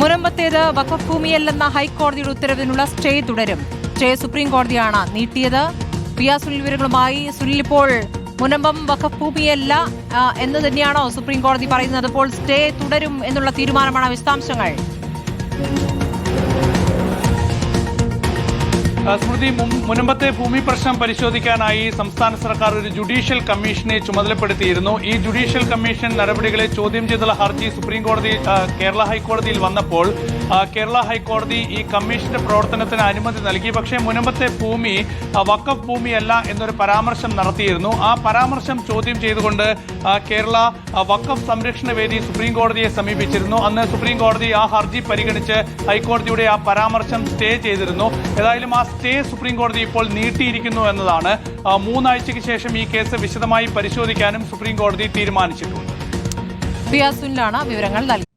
മുനമ്പത്തേത് വഖഫ് ഹൈക്കോടതിയുടെ ഉത്തരവിനുള്ള സ്റ്റേ തുടരും. സ്റ്റേ സുപ്രീം കോടതിയാണ് നീട്ടിയത്. പി ആർ സുനിൽ വിവരങ്ങളുമായി സുനിൽ ഇപ്പോൾ മുനമ്പം വഖഫ് ഭൂമിയല്ല എന്ന് തന്നെയാണോ സുപ്രീം കോടതി പറയുന്നത്. അപ്പോൾ സ്റ്റേ തുടരും എന്നുള്ള തീരുമാനമാണ് വിശദാംശങ്ങൾ. സ്മൃതി മുനമ്പത്തെ ഭൂമി പ്രശ്നം പരിശോധിക്കാനായി സംസ്ഥാന സർക്കാർ ഒരു ജുഡീഷ്യൽ കമ്മീഷനെ ചുമതലപ്പെടുത്തിയിരുന്നു. ഈ ജുഡീഷ്യൽ കമ്മീഷൻ നടപടികളെ ചോദ്യം ചെയ്തുള്ള ഹർജി സുപ്രീം കോടതി കേരള ഹൈക്കോടതിയിൽ വന്നപ്പോൾ കേരള ഹൈക്കോടതി ഈ കമ്മീഷന്റെ പ്രവർത്തനത്തിന് അനുമതി നൽകി. പക്ഷേ മുനമ്പത്തെ ഭൂമി വക്കഫ് ഭൂമിയല്ല എന്നൊരു പരാമർശം നടത്തിയിരുന്നു. ആ പരാമർശം ചോദ്യം ചെയ്തുകൊണ്ട് കേരള വക്കഫ് സംരക്ഷണ വേദി സുപ്രീം കോടതിയെ സമീപിച്ചിരുന്നു. അന്ന് സുപ്രീം കോടതി ആ ഹർജി പരിഗണിച്ച് ഹൈക്കോടതിയുടെ ആ പരാമർശം സ്റ്റേ ചെയ്തിരുന്നു. ഏതായാലും ആ സ്റ്റേ സുപ്രീം കോടതി ഇപ്പോൾ നീട്ടിയിരിക്കുന്നു എന്നതാണ്. മൂന്നാഴ്ചയ്ക്ക് ശേഷം ഈ കേസ് വിശദമായി പരിശോധിക്കാനും സുപ്രീം കോടതി തീരുമാനിച്ചിട്ടുണ്ട്. വിവരങ്ങൾ നൽകിയത്